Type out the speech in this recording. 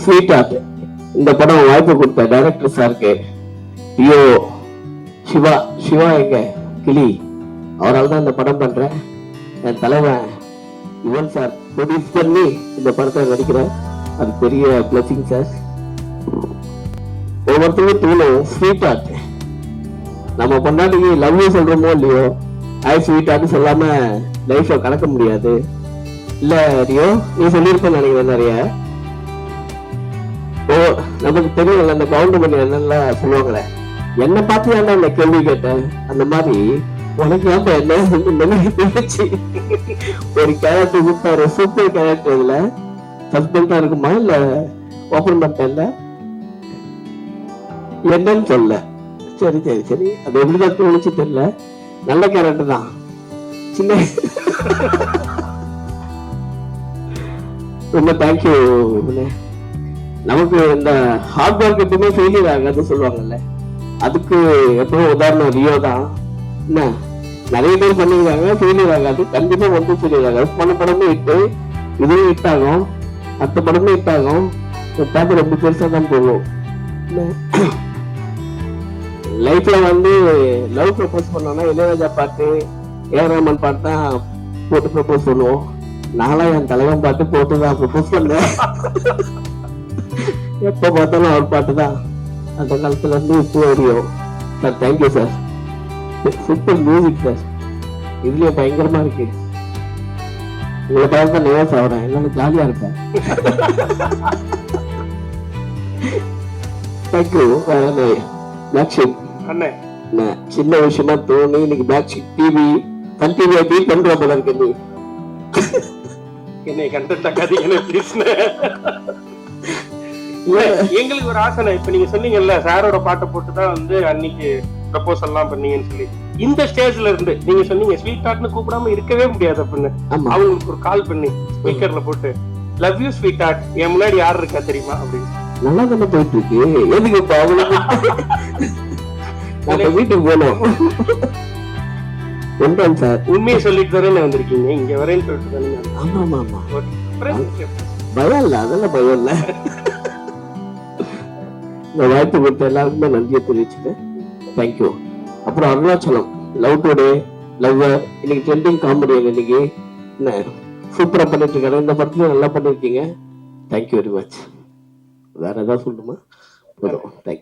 Sweet art இந்த படம் வாய்ப்பு கொடுத்த டைரக்டர் சாருக்கு. ஐயோ சிவா சிவா எங்க? கிளி. அவரால் தான் இந்த படம் பண்றேன். என் தலைவன் யுவன் சார். ப்ரொடியூஸ் பண்ணி இந்த படத்தை நடிக்கிறேன் அது பெரிய பிளஸிங் சார். ஒவ்வொருத்தரும் தூணும் ஸ்வீட் ஆர்ட் நம்ம பொண்டாட்டிக்கு லவ் சொல்றோமோ இல்லையோ? ஐ ஸ்வீட் ஆர்ட் சொல்லாம லைஃப்பை கலக்க முடியாது. இல்ல ரியோ நீ சொல்லியிருப்பேன்னு நினைக்கிறேன் நிறைய. ஓ நமக்கு தெரியும்ல அந்த கவுண்டமணி என்னெல்லாம் சொல்லுவாங்களே என்ன பார்த்து ஏன்டா இந்த கேள்வி கேட்டேன் அந்த மாதிரி உனக்கு ஏன் என்ன? இந்த ஒரு கேரக்டர் கொடுத்தாரு. சூப்பர் கேரக்டர் இதுல. சஸ்பெண்டா இருக்குமா இல்ல ஓபன் பண்ணல என்னன்னு சொல்ல சரி சரி சரி. அது எப்படிதான் தோணுச்சு தெரியல. நல்ல கேரக்டர் தான். சின்ன ரொம்ப தேங்க்யூ நமக்கு இந்த ஹார்ட் ஒர்க் எப்பவுமே ஃபெயிலியர் ஆகாதுன்னு சொல்லுவாங்கல்ல. அதுக்கு எப்பவும் உதாரணம் ரியோ தான். என்ன? நிறைய பேர் பண்ணிருக்காங்க ஃபெயிலியர் ஆகாது. கண்டிப்பா வந்து ஃபெயிலியர் ஆகாது. போன படமே இட்டு இதுவும் ஹிட் ஆகும். அடுத்த படமே ஹிட் ஆகும். பார்த்து ரொம்ப பெருசா தான் போகும். லைஃப்ல வந்து லவ் ப்ரப்போஸ் பண்ணோம்னா இளையராஜா பாட்டு ஏ ரஹ்மான் பாட்டு தான் போட்டு ப்ரப்போஸ் பண்ணுவோம். நானும் என் தலைவன் பாட்டு போட்டு தான் ப்ரப்போஸ் பண்ணேன். எப்ப பார்த்தாலும் அவர் பாட்டு தான் அந்த காலத்துல இருந்து இப்போ வரையும் sir thank you sir super music sir இதுலயே பயங்கரமா இருக்கு. உங்களை பார்த்து தான் நேரம் சாப்பிட்றேன் என்னால ஜாலியா இருப்பேன். தேங்க்யூ ஷீட் அண்ணே. சின்ன விஷயமா தோணி இன்னைக்கு ஷீட் டிவி சன் டிவி பீட் பண்ற போல இருக்கு. நீ என்னை எங்களுக்கு ஒரு ஆசை இப்ப நீங்க சொன்னீங்கல்ல சாரோட பாட்டை போட்டு தான் வந்து அன்னைக்கு ப்ரப்போசல் எல்லாம் பண்ணீங்கன்னு சொல்லி. இந்த ஸ்டேஜ்ல இருந்து நீங்க சொன்னீங்க ஸ்வீட் ஹார்ட்னு கூப்பிடாம இருக்கவே முடியாது அப்படின்னு. அவங்களுக்கு ஒரு கால் பண்ணி ஸ்பீக்கர்ல போட்டு லவ் யூ ஸ்வீட் ஹார்ட் என் முன்னாடி யார் இருக்கா தெரியுமா? அப்படின்னு. நல்லா தானே போயிட்டு இருக்கு எதுக்கு இப்ப நம்ம வீட்டுக்கு போனோம். சார் உண்மையை சொல்லிட்டு தானே வந்திருக்கீங்க? இங்க வரேன்னு சொல்லிட்டு தானே. ஆமா ஆமா ஆமா பயம் இல்ல அதெல்லாம் பயம் இல்ல இந்த வாய்ப்பு கொடுத்த எல்லாருக்குமே நன்றியை தெரிவிச்சுட்டேன் தேங்க்யூ அப்புறம் அருணாச்சலம் லவ் டுடே லவ் இன்னைக்கு ட்ரெண்டிங் காமெடி இன்னைக்கு? என்ன? சூப்பரா பண்ணிட்டு இருக்காரு இந்த படத்துல நல்லா பண்ணியிருக்கீங்க தேங்க்யூ வெரி மச் வேற ஏதாவது சொல்லணுமா? போதும். தேங்க்யூ